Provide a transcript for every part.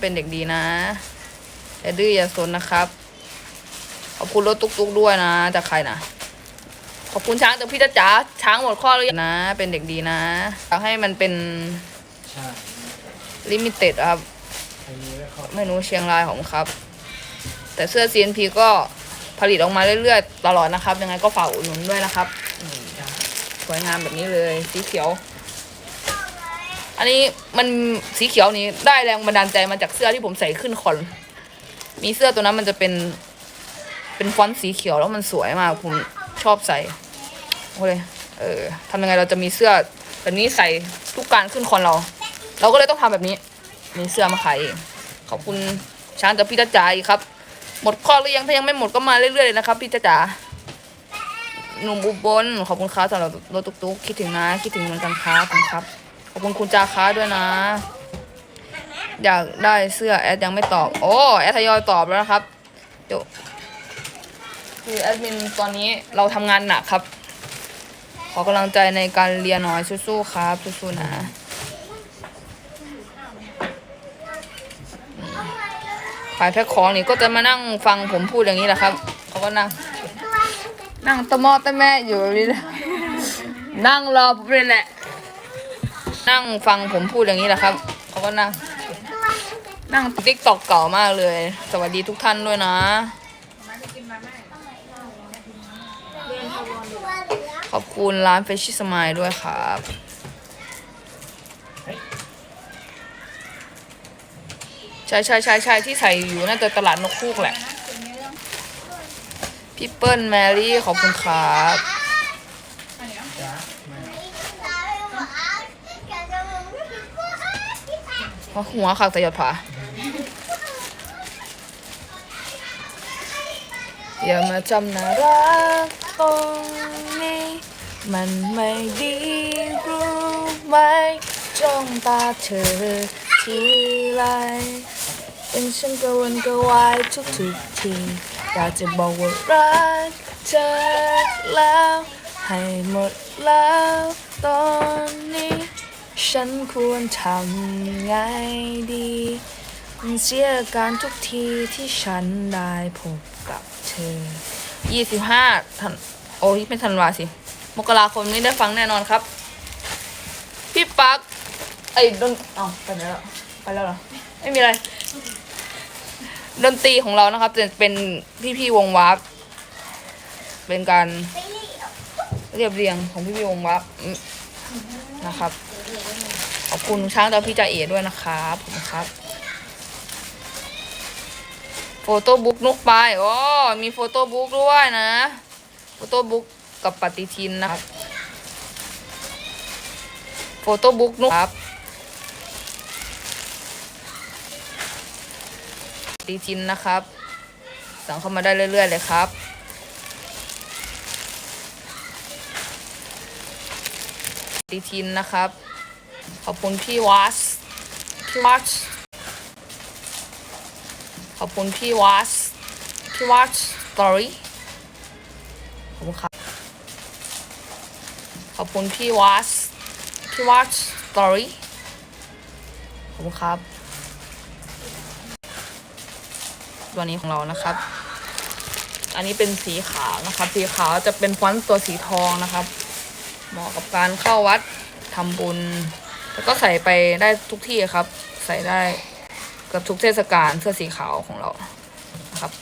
เป็นเด็กดีนะอย่าดื้ออย่าซนนะครับ ขอบคุณรถตุ๊กๆด้วยนะจากใครนะขอบคุณช้างจากพี่จ๊ะจ๋าช้างหมดข้อหรือยังนะ เป็นเด็กดีนะอยากให้มันเป็นใช่ลิมิเต็ดครับใครมีไว้เขาเมนูเชียงรายของครับ แต่เสื้อ CNP ก็ผลิตออกมาเรื่อยๆ ตลอดนะครับ ยังไงก็ฝากอุดหนุนด้วยนะครับอืมสวยงามแบบนี้เลยสีเขียว อันนี้มันสีเขียวนี้ได้แรงบันดาลใจมาจากเสื้อที่ผมใส่ขึ้นคอน มีเสื้อตัวนั้นมันจะเป็น เป็นฟอนต์สีเขียวแล้วมันสวยมาก ผมชอบใส่โอ้เลยเออทำยังไงเราจะมีเสื้อแบบนี้ใส่ทุกการขึ้นคอนเรา เราก็เลยต้องทำแบบนี้ มีเสื้อมาขายขอบคุณช้างจากพี่จ้าจ๋าอีกครับ หมดข้อหรือยังถ้ายังไม่หมดก็มาเรื่อยๆเลยนะครับพี่จ้าจ๋าหนุ่มอุบลขอบคุณครับสำหรับรถตุ๊กๆคิดถึงนะคิดถึงเหมือนกันครับคุณครับ อบคุณคุณจาค้าด้วยนะ อยากได้เสื้อแอดยังไม่ตอบ โอ้แอดทยอยตอบแล้วนะครับเดี๋ยวคือแอดมินตอนนี้เราทำงานหนักครับ ขอกำลังใจในการเรียนหน่อยสู้ๆครับสู้ๆนะขายแพ็คของนี่ก็จะมานั่งฟังผมพูดอย่างนี้แหละครับเขาก็นั่งนั่งตะมอตะแม่อยู่นี้แหละนั่งรอผมเลยแหละ นั่งฟังผมพูดอย่างนี้แหละครับเขาก็นั่ง นั่งติ๊กตอกเก่ามากเลย สวัสดีทุกท่านด้วยนะ ขอบคุณร้านเฟชชี่สมายด้วยครับใช่ใช่ใช่ใช่ที่ใส่อยู่น่าจะตลาดนกคูกแหละพี่เปิ้ลแมรี่ขอบคุณครับ จ้ามา พหัวขักแต่หยอดผาอย่ามาจำน่ารักตรงนี้มันไม่ดีรู้ไหมจ้องตาเธอทีไรเป็นฉันกระวนกระวายทุกทุกทีอยากจะบอกว่ารักเธอแล้ว ให้หมดแล้วตอนนี้ ฉันควรทำไงดี เสียการทุกทีที่ฉันได้พบกับเธอ25ธันโอ้ยไม่ธันวาสิ มกราคมนี้ได้ฟังแน่นอนครับ พี่ปักไอ้ดนอ้าวไปแล้วไปแล้วเหรอ ไม่มีอะไร ดนตรีของเรานะครับจะเป็นพี่ๆวงวาร์ปเป็นการเรียบเรียงของพี่ๆวงวาร์ปนะครับ ขอบคุณช้างดาพี่จ่าเอด้วยนะครับผมครับ โฟโต้บุ๊กนุกไปอ๋อมีโฟโต้บุ๊กด้วยนะ โฟโต้บุ๊กกับปฏิทินนะครับ โฟโต้บุ๊กนุกครับปฏิทินนะครับ สั่งเข้ามาได้เรื่อย ๆ เลยครับปฏิทินนะครับ ขอบคุณพี่วัสพี่วัสขอบคุณพี่วัสพี่วัสสตอรี่ขอบคุณครับขอบคุณพี่วัสพี่วัสสตอรี่ขอบคุณครับตัวนี้ของเรานะครับ อันนี้เป็นสีขาวนะครับ สีขาวจะเป็นฟอนต์ตัวสีทองนะครับ เหมาะกับการเข้าวัดทำบุญ แล้วก็ใส่ไปได้ทุกที่ครับ ใส่ได้เกับทุกเทศกาลเสื้อสีขาวของเรานะครับ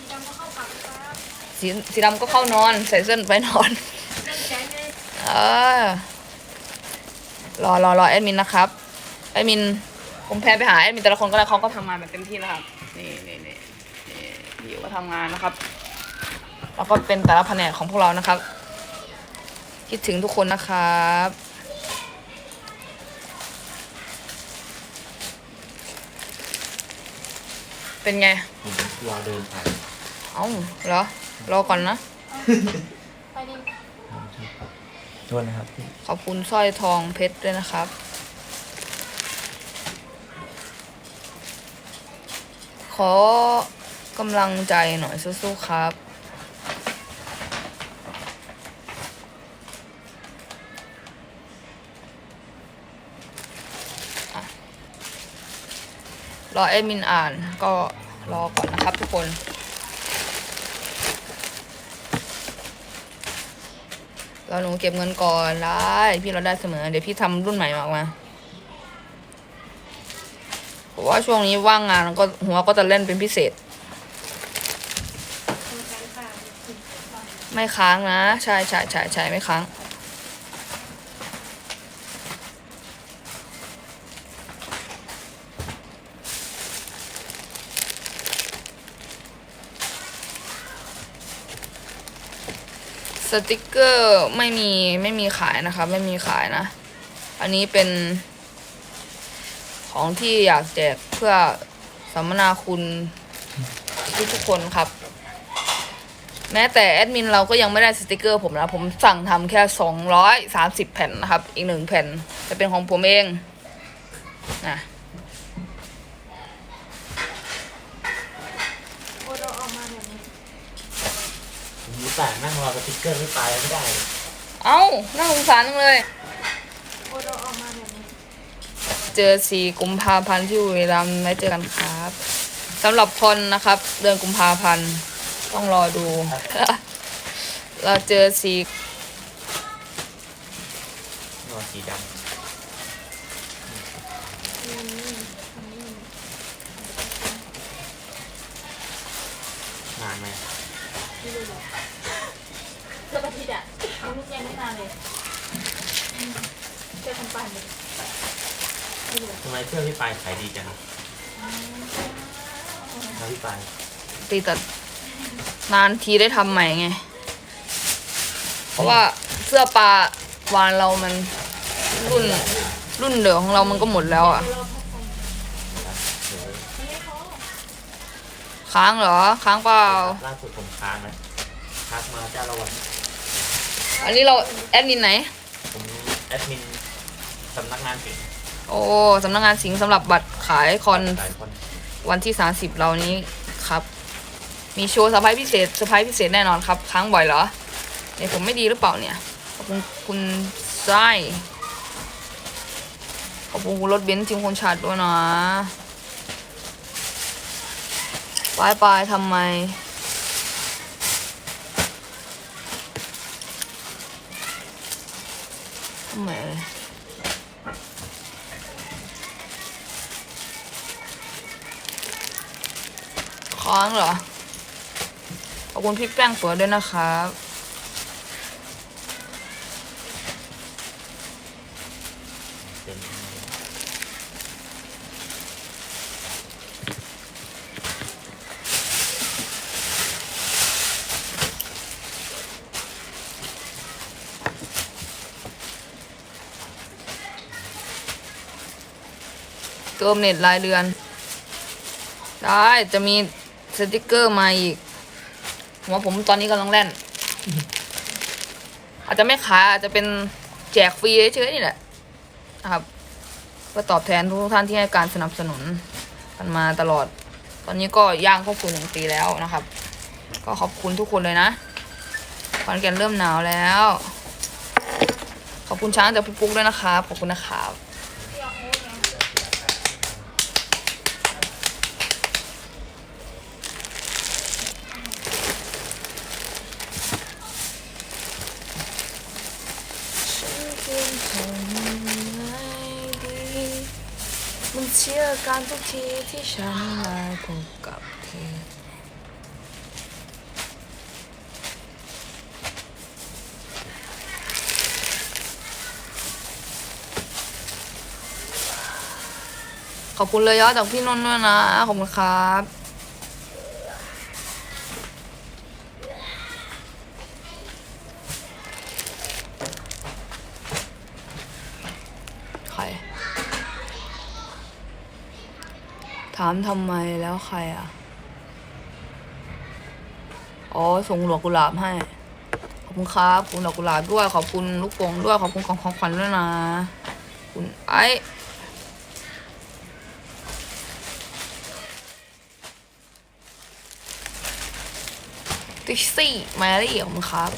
สีสีดำก็เข้านอน ใส่เสื้อไปนอนเออรอรอรอแอดมินนะครับแอดมินผมแพนไปหาแอดมินแต่ละคนก็แล้วเขาก็ทำงานแบบเต็มที่แล้วครับนี่นี่นี่นี่พี่อยู่ก็ทำงานนะครับแล้วก็เป็นแต่ละแผนกของพวกเรานะครับ คิดถึงทุกคนนะครับ เป็นไงผมรอเดินไปเอ้าเหรอรอก่อนนะโทษนะครับขอบคุณสร้อยทองเพชรด้วยนะครับ ขอกำลังใจหน่อยสู้ๆครับ รอแอดมินอ่านก็รอก่อนนะครับทุกคน เราหนูเก็บเงินก่อนได้พี่เราได้เสมอ เดี๋ยวพี่ทำรุ่นใหม่มาออกมาเพราะว่าช่วงนี้ว่างงานก็หัวก็จะเล่นเป็นพิเศษ ไม่ค้างนะ ใช่ใช่ใช่ใช่ไม่ค้าง สติกเกอร์ไม่มีไม่มีขายนะครับ ไม่มีขายนะ อันนี้เป็น ของที่อยากแจกเพื่อสัมมนาคุณทุกทุกคนครับ แม้แต่แอดมินเราก็ยังไม่ได้สติกเกอร์ผมนะผมสั่งทำแค่สองร้อยสามสิบแผ่นนะครับ อีกหนึ่งแผ่นจะเป็นของผมเองนะ โอโดออกมาแบบนี้ มีแต่นั่งรอสติ๊กเกอร์ไม่ตายไม่ได้เลยเอ้าน่าสงสารจังเลย โอโดออกมาแบบนี้เจอสี่กุมภาพันธ์ที่บุรีรัมย์ไว้เจอกันครับสำหรับคนนะครับ เดือนกุมภาพันธ์ต้องรอดู เราเจอสี่รอสีดำนานไหมไม่รู้หรอกเกือบอา ทิตย์อะมันยังไม่นานเลยอืมเจอคนปั่นเลยไม่รู้ทำไมเสื้อพี่ปายขายดีจังครับแล้วพี่ปายตีตัดนานทีได้ทำใหม่ไง เพราะว่าเสื้อปลาวานเรามันรุ่นรุ่นเดิมของเรามันก็หมดแล้วอะเดี๋ยวเราพักกันเดี๋ยวไม่พอค้างเหรอ ค้างเปล่าล่าสุดผมค้างนะทักมาเจ้าละวัน อันนี้เราแอดมินไหน ผมแอดมินสำนักงานสิงห์โอ้สำนักงานสิงห์สำหรับบัตรขายคอนหลายคนวันที่ 30 เรานี้ครับ มีโชว์เซอร์ไพรส์พิเศษเซอร์ไพรส์พิเศษแน่นอนครับค้างบ่อยเหรอเนี่ยผมไม่ดีหรือเปล่าเนี่ย ขอบคุณคุณไส้ขอบคุณคุณรถเบนซ์ทีมคนชาติด้วยนะปลายปลายทำไม ค้างเหรอ ขอบคุณพี่แป้งสวยด้วยนะครับเป็นเติมเน็ตรายเดือน ได้จะมี สติกเกอร์มาอีกหัวผมตอนนี้กำลังแล่น อาจจะไม่ขายอาจจะเป็นแจกฟรีเฉยๆนี่แหละนะครับเพื่อตอบแทนทุกท่านที่ให้การสนับสนุนกันมาตลอด ตอนนี้ก็ย่างเข้าสู่หนึ่งปีแล้วนะครับ ก็ขอบคุณทุกคนเลยนะขอนแก่นเริ่มหนาวแล้ว ขอบคุณช้างจากพี่ปุ๊กด้วยนะครับขอบคุณนะครับ ที่เอาโค้ดไง ฉันเพียงทำไงดีมันเชื่อการทุกทีที่ฉันมาพบกับเธอขอบคุณเลยยอดจากพี่นนท์ด้วยนะ ขอบคุณครับ ใคร ถามทำไมแล้วใครอะ อ๋อส่งหลวกกุหลาบให้ ขอบคุณครับคุณดอกกุหลาบด้วยขอบคุณลูกโป่งด้วยขอบคุณของของขวัญด้วยนะ คุณไอ้ติชซี่แมรี่ขอบคุณครับ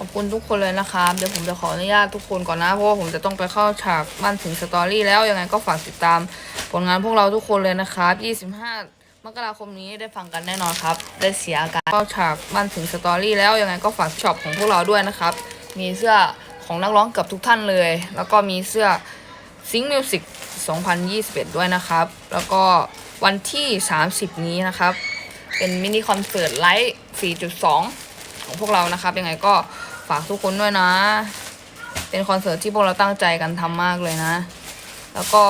ขอบคุณทุกคนเลยนะครับ เดี๋ยวผมจะขออนุญาตทุกคนก่อนนะ เพราะว่าผมจะต้องไปเข้าฉากบ้านถึงสตอรี่แล้วยังไงก็ฝากติดตามผลงานพวกเราทุกคนเลยนะครับ 25 มกราคมนี้ได้ฟังกันแน่นอนครับ ได้เสียอาการเข้าฉากบ้านถึงสตอรี่แล้วยังไงก็ฝากช็อปของพวกเราด้วยนะครับ มีเสื้อของนักร้องเกือบทุกท่านเลย แล้วก็มีเสื้อซิง k ์มิวสิก2021 ด้วยนะครับ แล้วก็วันที่ 30 นี้นะครับ เป็นมินิคอนเสิร์ตไลฟ์4.2 ของพวกเรานะครับ ยังไงก็ ฝากทุกคนด้วยนะ เป็นคอนเสิร์ตที่พวกเราตั้งใจกันทำมากเลยนะ แล้วก็